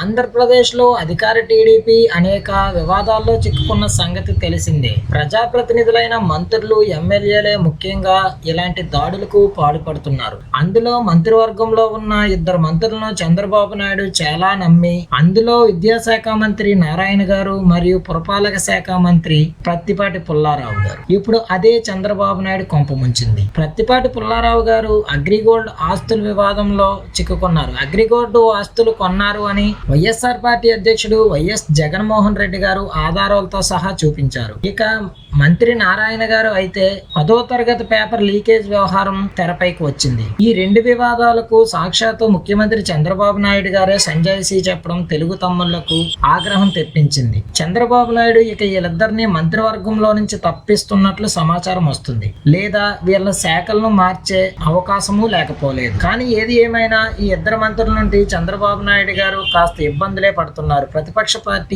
ఆంధ్రప్రదేశ్లో అధికార టీడీపీ అనేక వివాదాల్లో చిక్కుకున్న సంగతి తెలిసిందే. ప్రజాప్రతినిధులైన మంత్రులు ఎమ్మెల్యేలే ముఖ్యంగా ఇలాంటి దాడులకు పాల్పడుతున్నారు. అందులో మంత్రివర్గంలో ఉన్న ఇద్దరు మంత్రులను చంద్రబాబు నాయుడు చాలా నమ్మి అందులో విద్యాశాఖ మంత్రి నారాయణ గారు మరియు పురపాలక శాఖ మంత్రి ప్రత్తిపాటి పుల్లారావు గారు. ఇప్పుడు అదే చంద్రబాబు నాయుడు కొంప ముంచింది. ప్రత్తిపాటి పుల్లారావు గారు అగ్రిగోల్డ్ ఆస్తుల వివాదంలో చిక్కుకున్నారు. అగ్రిగోల్డ్ ఆస్తులు కొన్నారు అని వైఎస్ఆర్ పార్టీ అధ్యక్షుడు వైఎస్ జగన్మోహన్ రెడ్డి గారు ఆధారాలతో సహా చూపించారు. ఇక మంత్రి నారాయణ గారు అయితే పదో తరగతి పేపర్ లీకేజ్ వ్యవహారం తెరపైకి వచ్చింది. ఈ రెండు వివాదాలకు సాక్షాత్తు ముఖ్యమంత్రి చంద్రబాబు నాయుడు గారే సంజయ్ సి చెప్పడం తెలుగు తమ్ముళ్ళకు ఆగ్రహం తెప్పించింది. చంద్రబాబు నాయుడు ఇక వీళ్ళిద్దరిని మంత్రివర్గంలో నుంచి తప్పిస్తున్నట్లు సమాచారం వస్తుంది. లేదా వీళ్ళ శాఖలను మార్చే అవకాశము లేకపోలేదు. కానీ ఏది ఏమైనా ఈ ఇద్దరు మంత్రుల నుండి చంద్రబాబు నాయుడు గారు కాస్త కాస్త ఇబ్బందులే పడుతున్నారు. ప్రతిపక్ష పార్టీ